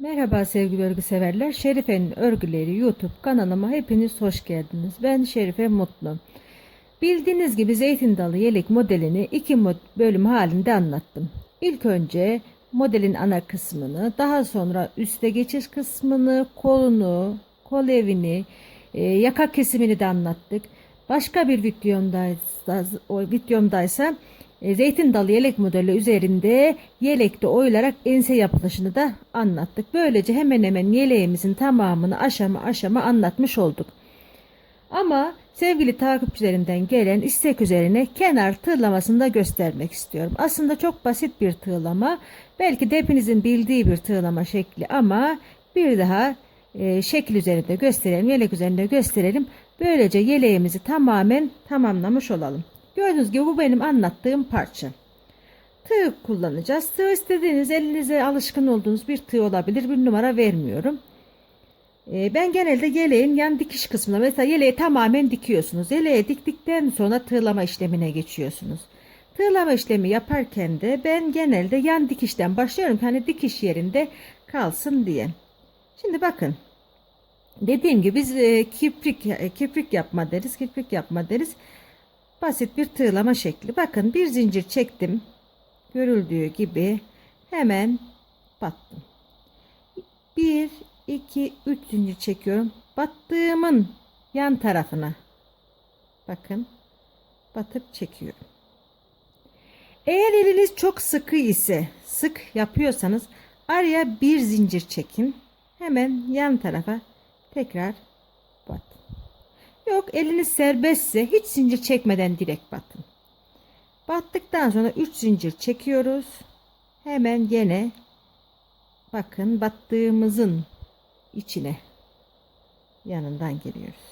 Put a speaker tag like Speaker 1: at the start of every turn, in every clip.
Speaker 1: Merhaba sevgili örgü severler. Şerife'nin örgüleri YouTube kanalıma hepiniz hoş geldiniz. Ben Şerife Mutlu. Bildiğiniz gibi zeytin dalı yelek modelini iki bölüm halinde anlattım. İlk önce modelin ana kısmını, daha sonra üste geçiş kısmını, kolunu, kol evini, e, yaka kesimini de anlattık. Başka bir videomdaysa, o videomdaysa zeytin dalı yelek modeli üzerinde yelekte oyularak ense yapılışını da anlattık. Böylece hemen hemen yeleğimizin tamamını aşama aşama anlatmış olduk. Ama sevgili takipçilerimden gelen istek üzerine kenar tığlamasını da göstermek istiyorum. Aslında çok basit bir tığlama. Belki de hepinizin bildiği bir tığlama şekli ama bir daha e, şekil üzerinde gösterelim, yelek üzerinde gösterelim. Böylece yeleğimizi tamamen tamamlamış olalım. Gördüğünüz gibi bu benim anlattığım parça. Tığ kullanacağız. Tığ istediğiniz elinize alışkın olduğunuz bir tığ olabilir. Bir numara vermiyorum. Ee, Ben genelde yeleğin yan dikiş kısmına mesela yeleği tamamen dikiyorsunuz. Yeleğe diktikten sonra tığlama işlemine geçiyorsunuz. Tığlama işlemi yaparken de ben genelde yan dikişten başlıyorum. Hani dikiş yerinde kalsın diye. Şimdi bakın. Dediğim gibi biz e, kiprik e, kiprik yapma deriz. Kiprik yapma deriz. Basit bir tığlama şekli. Bakın bir zincir çektim. Görüldüğü gibi hemen battım. 1 2 3 zincir çekiyorum. Battığımın yan tarafına. Bakın. Batıp çekiyorum. Eğer eliniz çok sıkı ise, sık yapıyorsanız araya bir zincir çekin. Hemen yan tarafa tekrar batın. Yok eliniz serbestse hiç zincir çekmeden direkt batın. Battıktan sonra 3 zincir çekiyoruz. Hemen gene bakın battığımızın içine yanından giriyoruz.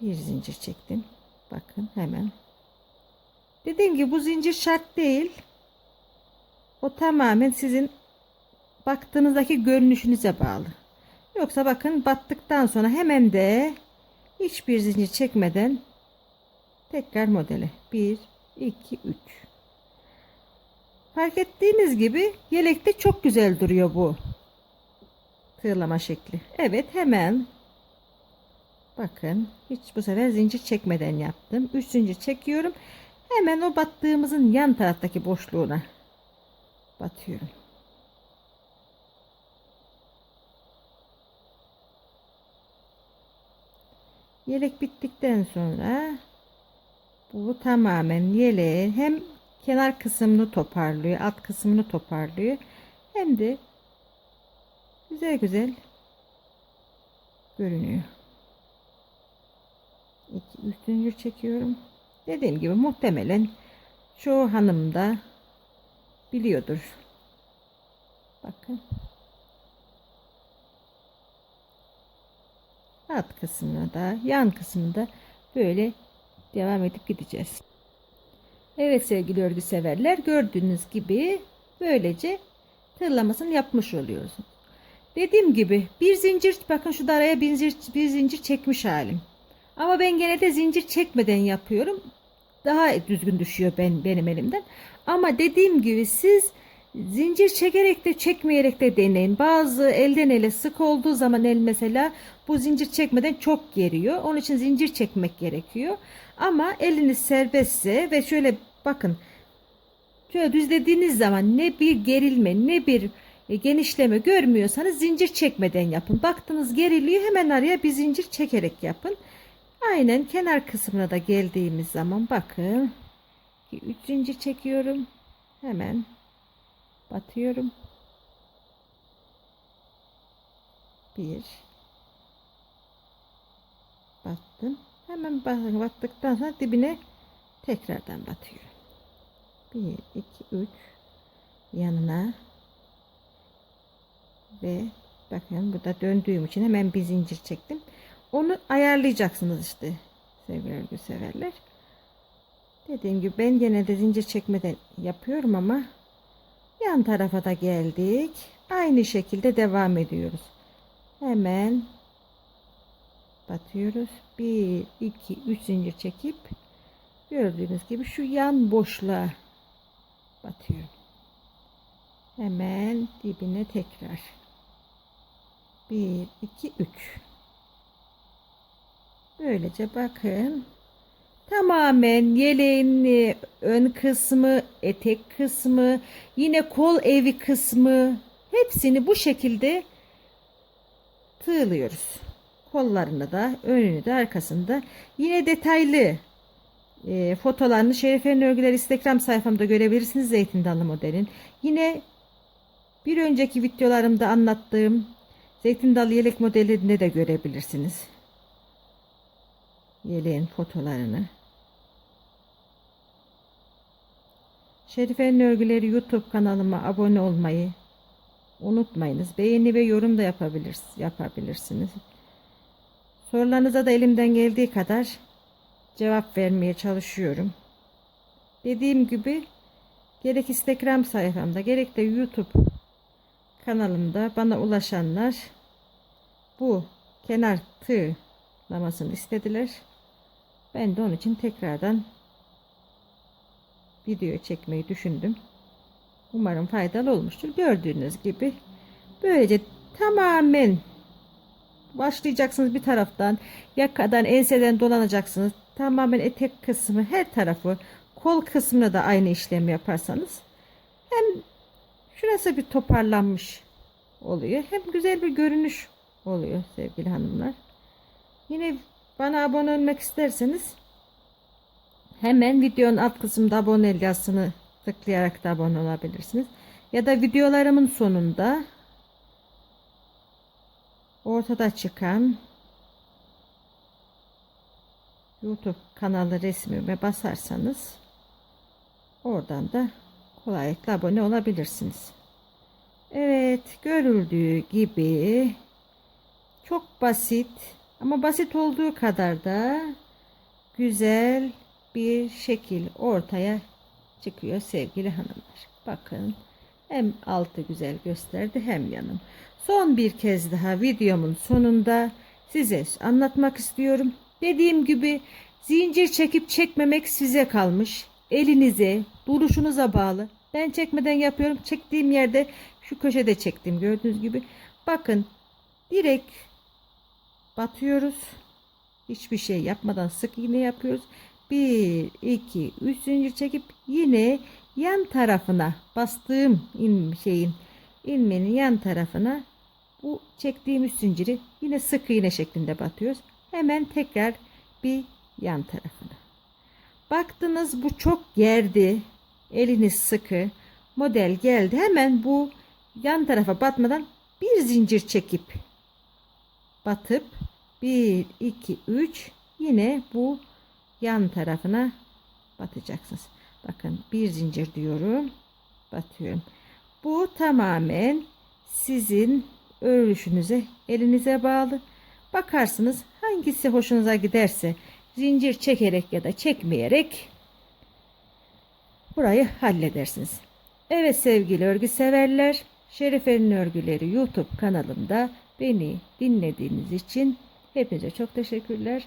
Speaker 1: Bir zincir çektim. Bakın hemen. Dediğim gibi bu zincir şart değil. O tamamen sizin baktığınızdaki görünüşünüze bağlı. Yoksa bakın battıktan sonra hemen de hiçbir zincir çekmeden tekrar modele 1 2 3 Fark ettiğiniz gibi yelekte çok güzel duruyor bu tığlama şekli. Evet hemen bakın hiç bu sefer zincir çekmeden yaptım. 3 zincir çekiyorum. Hemen o battığımızın yan taraftaki boşluğuna batıyorum. Yelek bittikten sonra bu tamamen yeleğe hem kenar kısmını toparlıyor, alt kısmını toparlıyor. Hem de güzel güzel görünüyor. İki, üç çekiyorum. Dediğim gibi muhtemelen çoğu hanım da biliyordur. Bakın. Alt kısmına da yan kısmında böyle devam edip gideceğiz. Evet sevgili örgü severler gördüğünüz gibi böylece tırlamasını yapmış oluyoruz. Dediğim gibi bir zincir bakın şu araya bir zincir, bir zincir çekmiş halim. Ama ben gene de zincir çekmeden yapıyorum. Daha düzgün düşüyor ben benim elimden. Ama dediğim gibi siz Zincir çekerek de çekmeyerek de deneyin. Bazı elden ele sık olduğu zaman el mesela bu zincir çekmeden çok geriyor. Onun için zincir çekmek gerekiyor. Ama eliniz serbestse ve şöyle bakın şöyle düzlediğiniz zaman ne bir gerilme ne bir e, genişleme görmüyorsanız zincir çekmeden yapın. Baktınız geriliyor hemen araya bir zincir çekerek yapın. Aynen kenar kısmına da geldiğimiz zaman bakın 3 zincir çekiyorum. Hemen batıyorum. Bir battım. Hemen battıktan sonra dibine tekrardan batıyorum. Bir, iki, üç yanına ve bakın burada döndüğüm için hemen bir zincir çektim. Onu ayarlayacaksınız işte sevgili örgü severler. Dediğim gibi ben genelde zincir çekmeden yapıyorum ama Yan tarafa da geldik. Aynı şekilde devam ediyoruz. Hemen batıyoruz. 1 2 3 zincir çekip gördüğünüz gibi şu yan boşluğa batıyorum. Hemen dibine tekrar. 1, 2, 3. Böylece bakın. Tamamen yeleğin ön kısmı, etek kısmı, yine kol evi kısmı hepsini bu şekilde tığlıyoruz. Kollarını da, önünü de, arkasını da. Yine detaylı e, fotolarını Şerife'nin örgüleri Instagram sayfamda görebilirsiniz zeytin dalı modelin. Yine bir önceki videolarımda anlattığım zeytin dalı yelek modelinde de görebilirsiniz. Yeleğin fotolarını. Şerife'nin örgüleri YouTube kanalıma abone olmayı unutmayınız. Beğeni ve yorum da yapabilirsiniz. yapabilirsiniz. Sorularınıza da elimden geldiği kadar cevap vermeye çalışıyorum. Dediğim gibi gerek Instagram sayfamda gerek de YouTube kanalımda bana ulaşanlar bu kenar tığlamasını istediler. Ben de onun için tekrardan video çekmeyi düşündüm. Umarım faydalı olmuştur. Gördüğünüz gibi böylece tamamen başlayacaksınız bir taraftan yakadan enseden dolanacaksınız. Tamamen etek kısmı her tarafı kol kısmına da aynı işlemi yaparsanız hem şurası bir toparlanmış oluyor hem güzel bir görünüş oluyor sevgili hanımlar. Yine bana abone olmak isterseniz hemen videonun alt kısmında abone yazısını tıklayarak da abone olabilirsiniz. Ya da videolarımın sonunda ortada çıkan YouTube kanalı resmime basarsanız oradan da kolaylıkla abone olabilirsiniz. Evet görüldüğü gibi çok basit ama basit olduğu kadar da güzel bir şekil ortaya çıkıyor sevgili hanımlar. Bakın hem altı güzel gösterdi hem yanım. Son bir kez daha videomun sonunda size anlatmak istiyorum. Dediğim gibi zincir çekip çekmemek size kalmış. Elinize, duruşunuza bağlı. Ben çekmeden yapıyorum. Çektiğim yerde şu köşede çektim gördüğünüz gibi. Bakın direkt batıyoruz. Hiçbir şey yapmadan sık iğne yapıyoruz. 1, 2, 3 zincir çekip yine yan tarafına bastığım in şeyin ilmeğin yan tarafına bu çektiğimiz zinciri yine sık iğne şeklinde batıyoruz. Hemen tekrar bir yan tarafına. Baktınız bu çok gerdi. Eliniz sıkı. Model geldi. Hemen bu yan tarafa batmadan bir zincir çekip batıp 1 2 3 yine bu yan tarafına batacaksınız. Bakın bir zincir diyorum. Batıyorum. Bu tamamen sizin örülüşünüze, elinize bağlı. Bakarsınız hangisi hoşunuza giderse zincir çekerek ya da çekmeyerek burayı halledersiniz. Evet sevgili örgü severler, Şerife'nin örgüleri YouTube kanalımda beni dinlediğiniz için hepinize çok teşekkürler.